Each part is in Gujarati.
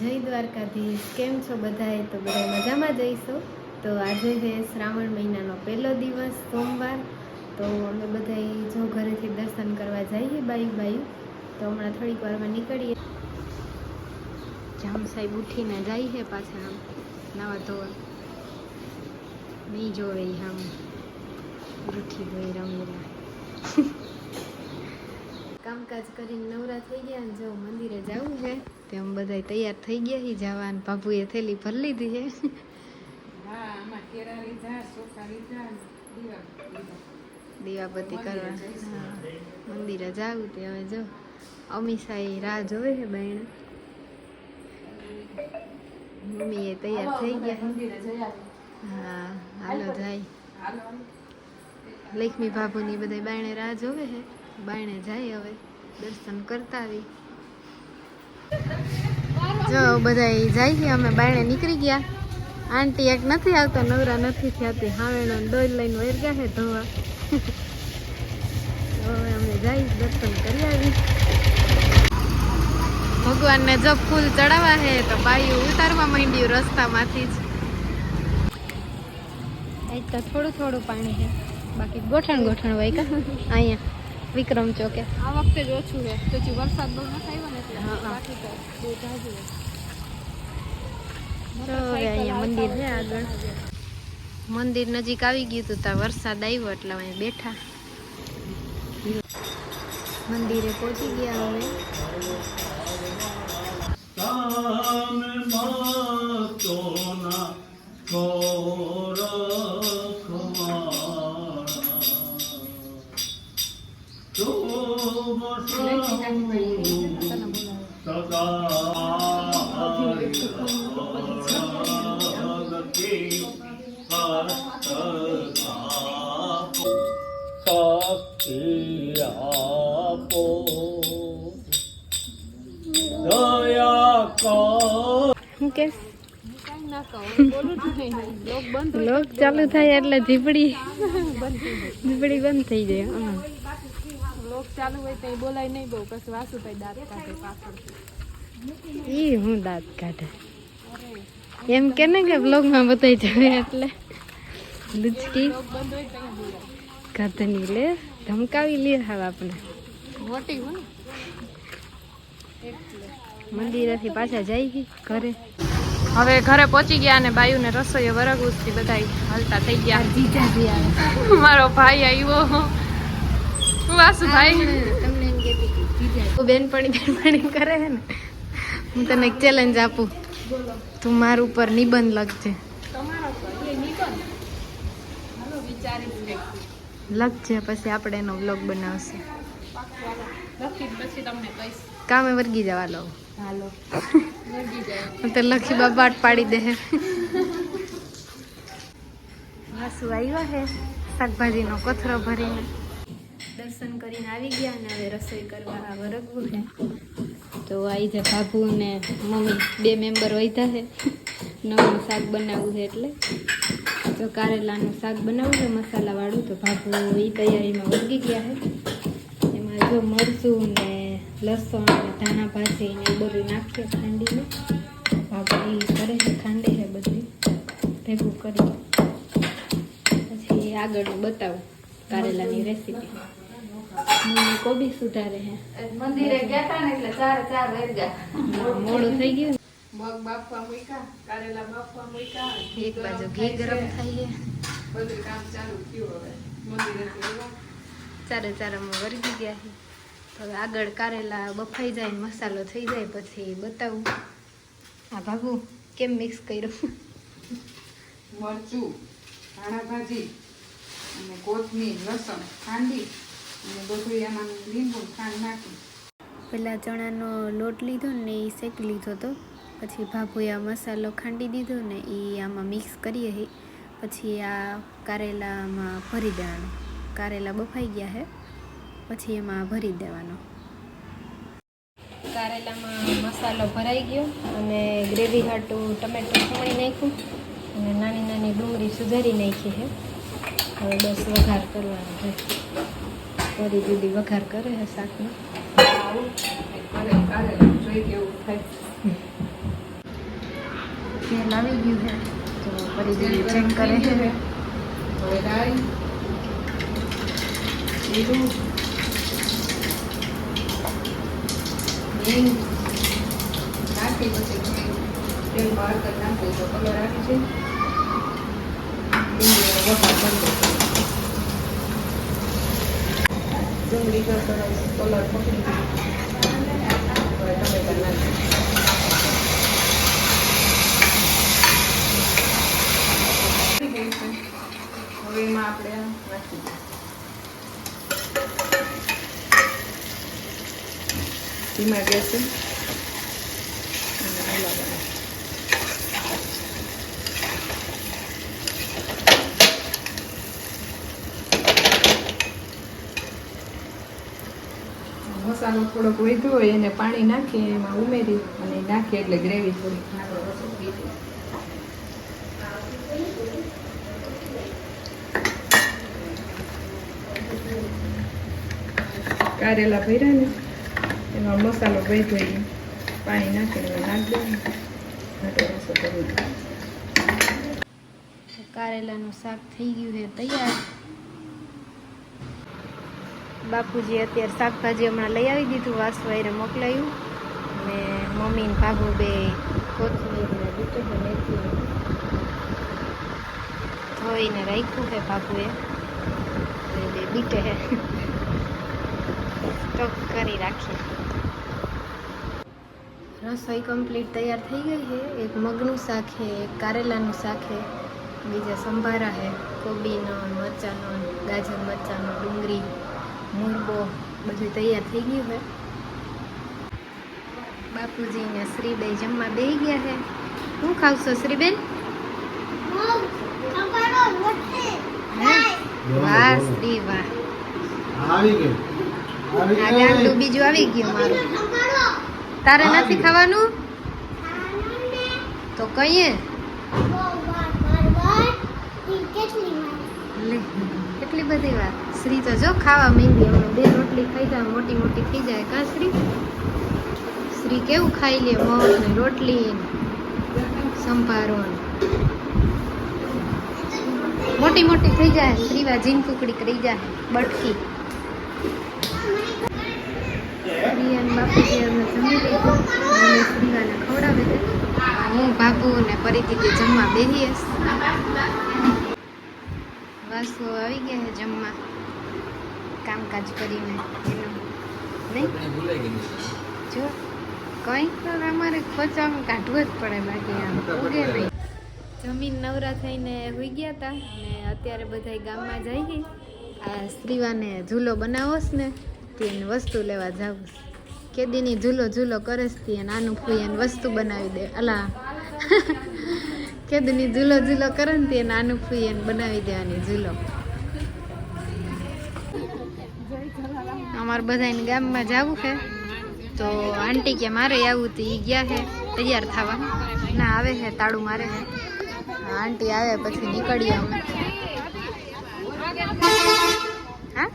જય દ્વારકાધીશ. કેમ છો બધાએ? તો બધા મજામાં જઈશું. તો આજે છે શ્રાવણ મહિનાનો પહેલો દિવસ, સોમવાર. તો અમે બધા જો ઘરેથી દર્શન કરવા જઈએ બાયું બાયું તો હમણાં થોડીક વારમાં નીકળીએ. જામ સાહેબ ઉઠીને જાય છે પાછા આમ. નાવા ધોવા નહીં જોવે આમ. ઉઠી ગઈ રમેલા કામકાજ કરીને નવરા થઈ ગયા ને જો મંદિરે જવું છે તે અમે બધા તૈયાર થઈ ગયા હી જવા અને બાપુએ થેલી ભરી લીધી છે. હા આમાં કેરા લીધા ચોખા લીધા દીવા દીવાબત્તી કરવા. મંદિરે જાવું તે હવે જો અમીષાઈ રાહ જોવે છે બહેણ. મમ્મી એ તૈયાર થઈ ગયા. હા હાલો જાય. લક્ષ્મી બાબુની બધા બાયણે રાહ જોવે છે. બાયણે જાય હવે. દર્શન કરતા આવી જો બધા જાય અમે બાયણે નીકળી ગયા. આંટી એક નથી આવતો નવરા નથી થયાતી. હાવેણો ડોલ લઈને વરગ્યા છે ધોવા. હવે અમે જઈ દર્શન કરી આવી. ભગવાનને જો ફૂલ ચડાવવા છે તો બાયું ઉતારવા માંડ્યું રસ્તામાંથી જ. તો થોડું થોડું પાણી છે. બાકી ગોઠણ ગોઠણ હોય કા અહીંયા. વિક્રમ ચોકે. આ વખતે જ ઓછું છે. પછી વરસાદ બહુ નથી આવ્યો ને એટલે. બાકી તો બહુ જાજુ છે. અહીંયા મંદિર છે આગળ. મંદિર નજીક આવી ગયું હતું ત્યાં વરસાદ આવ્યો એટલે અમે બેઠા. મંદિરે પહોંચી ગયા હવે. શક્તિ આપો દયા કર શું કે કાંઈ ના કહો હું બોલું જ નહીં લોક બંધ હોય લોક ચાલુ થાય એટલે ઝીપડી બંધ થઈ જાય ઝીપડી બંધ થઈ જાય હા લોક ચાલુ હોય તો બોલાય નહીં બહુ પછી વાસુભાઈ દાંત કાઢે પાછળ ઈ હું દાંત કાઢે? એમ કે ને કે બ્લોગમાં બતાવી જાય એટલે. લુચકી. ઘરની લે ધમકાવી લે હવે આપણે. મોટી હોય મંદિરેથી પાછા જાય ઘરે. હવે ઘરે પહોંચી ગયા અને બાયુને રસોઈ વરગુસથી બધા હાલતા થઈ ગયા. મારો ભાઈ આવ્યો. વાસુભાઈ હતી, તું બેનપણી બેનપણી કરે છે ને હું તને એક ચેલેન્જ આપું. તું મારું ઉપર નિબંધ લખજે. લખજે પછી આપણે એનો બ્લોગ બનાવશે. કામે વર્ગી જવા લો હું તો લખી બાબાટ પાડી દે. વાસુ આવ્યા હે શાકભાજીનો કથરો ભરીને. દર્શન કરીને આવી ગયા અને હવે રસોઈ કરવા વરગવું ને તો આવી છે બાબુ ને મમ્મી બે મેમ્બર વધ્યા છે. નવું શાક બનાવવું છે એટલે. તો કારેલાનું શાક બનાવવું છે, મસાલાવાળું. તો બાબુ એ તૈયારીમાં વળગી ગયા છે. એમાં જો મરચું ને લસણ ને ધાણા ભાજી ને બધું નાખીએ ખાંડીને. બાબુ એ કરે છે, ખાંડે છે બધું. ભેગું કરી. પછી આગળ બતાવું કારેલાની રેસીપી મમ્મી કોબી સુધારે હે મંદિરે ગયા હતા ને એટલે ચાર ચાર વર્ગા મોડું થઈ ગયું મગ બાફવા મૂક્યા કારેલા બાફવા મૂક્યા એક બાજુ ઘી ગરમ થઈ બધું કામ ચાલુ થયું હવે મંદિરે. ચારે ચારામાં વર્ગી ગયા છે હવે આગળ કારેલા બફાઈ જાય મસાલો થઈ જાય પછી બતાવું આ ભાગું કેમ મિક્સ કર્યું મરચું ધાણા ભાજી અને કોથમીર, લસણ, ખાંડી અને બધું એમાં લીંબુ ખાંડ નાખી. પહેલાં ચણાનો લોટ લીધો ને એ શેકી લીધો હતો પછી ભાભુએ આ મસાલો ખાંડી દીધો ને એ આમાં મિક્સ કરીએ હતી પછી આ કારેલામાં ભરી દેવાનો. કારેલા બફાઈ ગયા છે પછી એમાં ભરી દેવાનો. કારેલામાં મસાલો ભરાઈ ગયો અને ગ્રેવી હાટું ટમેટું ખમણી નાખ્યું. અને નાની નાની ડુંગળી સુધારી નાખી છે હવે બસ વઘાર કરવાનો છે. બધી દીદી વઘાર કરે છે શાકનો આવું કાલે કાલે જોઈ કેવું થાય તેલ આવી ગયું છે તો ફરી દીદી ચેક કરે છે હવે રાઈ જીરું હિંગ નાખી પછી તેલ બહાર કરી નાખી તો કલર આવી છે ડુંગળીનો વઘાર કરી દો. ડુંગળી જો સરસ કલર પકડી ગયો. ટમેટા નાખી હવે એમાં આપણે નાખી. ધીમા ગેસે અને હલાવવાનું. મસાલો થોડોક વધ્યો હોય એને પાણી નાખી એમાં ઉમેરી અને નાખી એટલે ગ્રેવી થોડીક આપણો રસો થઈ જાય કારેલા ભર્યા ને એમાં મસાલો ભર્યો એ પાણી નાખીને નાખી દેવાનું આટલો રસો કરી દો કારેલાનું શાક થઈ ગયું છે તૈયાર બાપુજી અત્યારે શાકભાજી હમણાં લઈ આવી દીધું વાસવાયરે મોકલાયું. અને મમ્મી ને ભાભુ બે કોથમીર ને બીટું ને મેથી ધોઈને રાખ્યું છે અને બે બીટે હે. સ્ટોક કરી રાખીએ. રસોઈ કમ્પ્લીટ તૈયાર થઈ ગઈ છે. એક મગનું શાક છે, એક કારેલાનું શાક છે, બીજા સંભારા છે, કોબીનો મરચાંનો ગાજર મરચાંનો ડુંગળી. મુરબો બધું તૈયાર થઈ ગયું છે. બાપુજી ને શ્રીબેન જમવા બેહી ગયા છે. શું ખાવશો શ્રીબેન? હે? વાહ શ્રી વાહ. આવી ગઈ. આવી બીજું આવી ગયું મારું. તારે નથી ખાવાનું? તો કહીએ. લે કેટલી બધી વાત શ્રી તો જો ખાવા માંડી, હમણાં બે રોટલી ખાઈ જાય મોટી મોટી થઈ જાય કા શ્રી કેવું ખાઈ લે મગ ને રોટલી સંભારો મોટી મોટી થઈ જાય, શ્રીવા જીન કુકડી કરી જાય બટકી. અને બાપુજી અમે જમી લીધું, અમે શ્રીવાને ખવડાવે હું બાપુ ને પરિતીથી જમવા બેહીએ. વાસુ આવી ગયા છે જમવા? કામકાજ કરીને એનું. નહીં? જો કંઈ તો અમારે ખોચામાં કાઢવું જ પડે બાકી આમ. ઉગે નહીં. જમીન નવરા થઈને હોઈ ગયા હતા ને અત્યારે બધા ગામમાં જઈ ગઈ આ સ્ત્રીવાને ઝૂલો બનાવોસ ને તેને વસ્તુ લેવા જાવું કેદીની ઝૂલો ઝૂલો કરે છે અને આનું ફૂઈ એને વસ્તુ બનાવી દે. અલા કેદીની ઝૂલો ઝૂલો કરે ને તે નાનું ફૂઈ એને બનાવી દેવાની ઝૂલો. અમારે બધાને ગામમાં જવું છે. તો આંટી કે મારે આવું તો એ ગયા છે તૈયાર થવા. ના, આવે છે, તાળું મારે છે. આંટી આવે પછી નીકળીએ અમે. હા?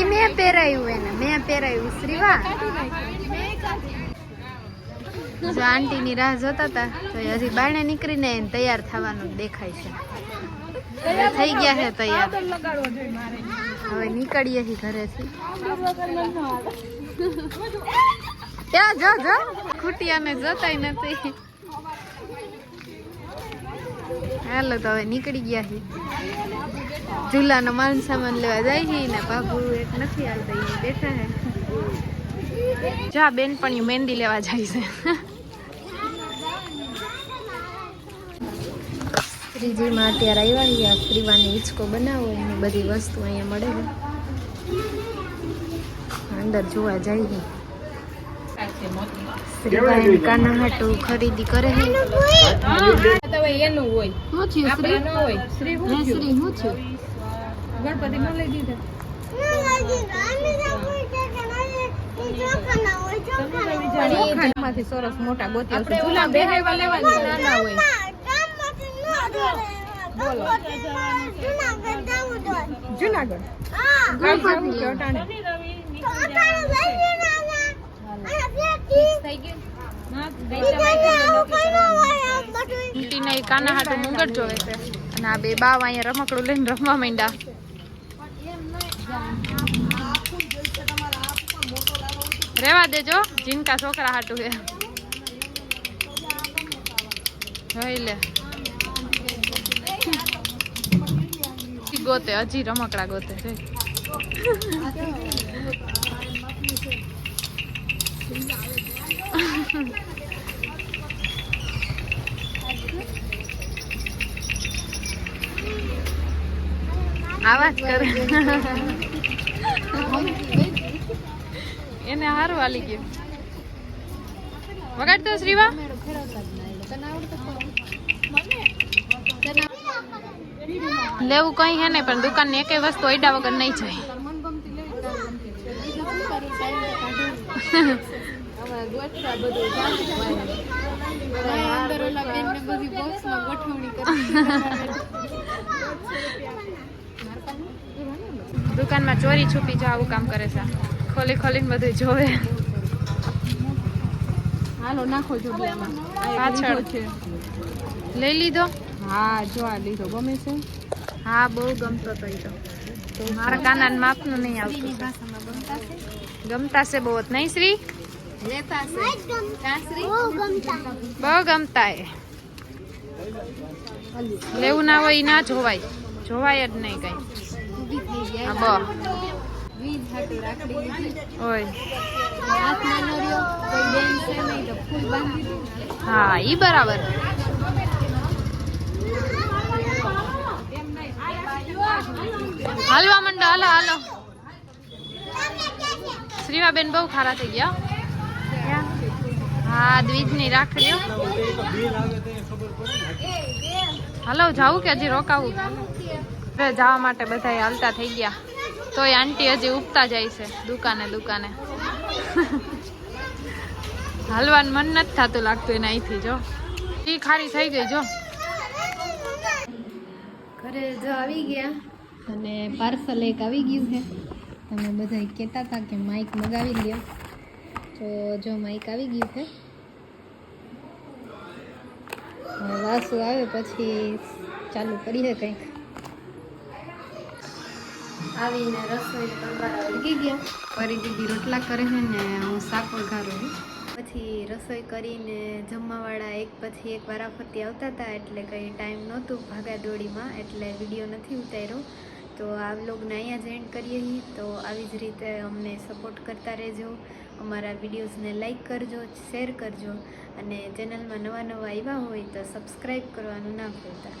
એ મેં પહેરાયું એને, મેં પહેરાયું શ્રીવા જો આંટીની રાહ જોતા હતા તો હજી બારણે નીકળીને એને તૈયાર થવાનું દેખાય છે. થઈ ગયા છે તૈયાર. હવે નીકળીએ છીએ ઘરેથી. ત્યાં જો જો. ખૂટિયાને જોતાય નથી. હાલો તો હવે નીકળી ગયા છીએ ઝૂલાનો માન સામાન લેવા જાય છે ને બાબુ એક નથી હાલતા, એ બેઠા છે જા બેનપણી મહેંદી લેવા જાય છે. શ્રીજીમાં અત્યારે આવ્યા અહીંયા શ્રીવાની હિંચકો બનાવો એની બધી વસ્તુ અહીંયા મળે છે. અંદર જોવા જઈએ શ્રીભાઈ કાના હાટું ખરીદી કરે છે. એનું હોય શ્રી ન હોય શ્રી હે શ્રી શું થયું ગણપતિ ન લઈ દીધા સરસ મોટા ગોતી લેવાના નાના હોય. જુનાગઢ હા, ગઈ એ કાના હાટું બે બાવ અહીંયા રમકડું લઈને રમવા માંડ્યા રેવા દેજો જીનકા છોકરા હાટું છે જોઈ લે ગોતે હજી રમકડા ગોતે છે આવા કરે. એને હારું વાલી ગયું વગાડતો શ્રીવા? લેવું કઈ હે નહીં પણ દુકાનની એકે વસ્તુ અડ્યા વગર નહીં જાય. દુકાનમાં ચોરી છુપી જો આવું કામ કરે છે. ખોલી ખોલીને બધું જોવે. હાલો નાખો જો પાછળ. લઈ લીધો? હા જો આ લીધો. ગમે છે? હા બહુ ગમતો તો એ તો. મારા કાના માપનું નહીં આવતું. ગમતા છે? બહુ જ નહીં શ્રી? બહુ ગમતા. એ. લેવું ના હોય ના જોવાય. જોવાય જ નહીં કઈ. હા ઈ બરાબર. હાલવા માંડો, હાલો હાલો. શ્રીવાબેન બહુ ખારા થઈ ગયા. હા, દ્વિજની રાખડીઓ. હાલો જાવું કે હજી રોકાવું? જવા માટે બધા હાલતા થઈ ગયા. તોય આંટી હજી ઉપતા જાય છે, દુકાને દુકાને. હાલવાનું મન નથી થતું લાગતું એને અહીંથી, જો. એ ખારી થઈ ગઈ, જો. ઘરે જો આવી ગયા અને પાર્સલ એક આવી ગયું છે. તમે બધા કહેતા હતા કે માઇક મગાવી લ્યો. તો જો માઇક આવી ગયું છે. વાસુ આવે પછી ચાલુ કરીએ કંઈક. આવીને રસોઈ કરવા ગયા ફરી દીદી રોટલા કરે છે ને હું શાક વઘારું છું. પછી રસોઈ કરીને જમવાવાળા એક પછી એક વારાફરતી આવતા હતા એટલે કંઈ ટાઈમ નહોતું ભાગાદોડીમાં એટલે વીડિયો નથી ઉતાર્યો. તો આ વ્લોગને અહીંયા જ એન્ડ કરીએ તો આવી જ રીતે અમને સપોર્ટ કરતા રહેજો. અમારા વિડીયોઝને લાઇક કરજો શેર કરજો અને ચેનલમાં નવા નવા આવ્યા હોય તો સબસ્ક્રાઈબ કરવાનું ના ભૂલતા.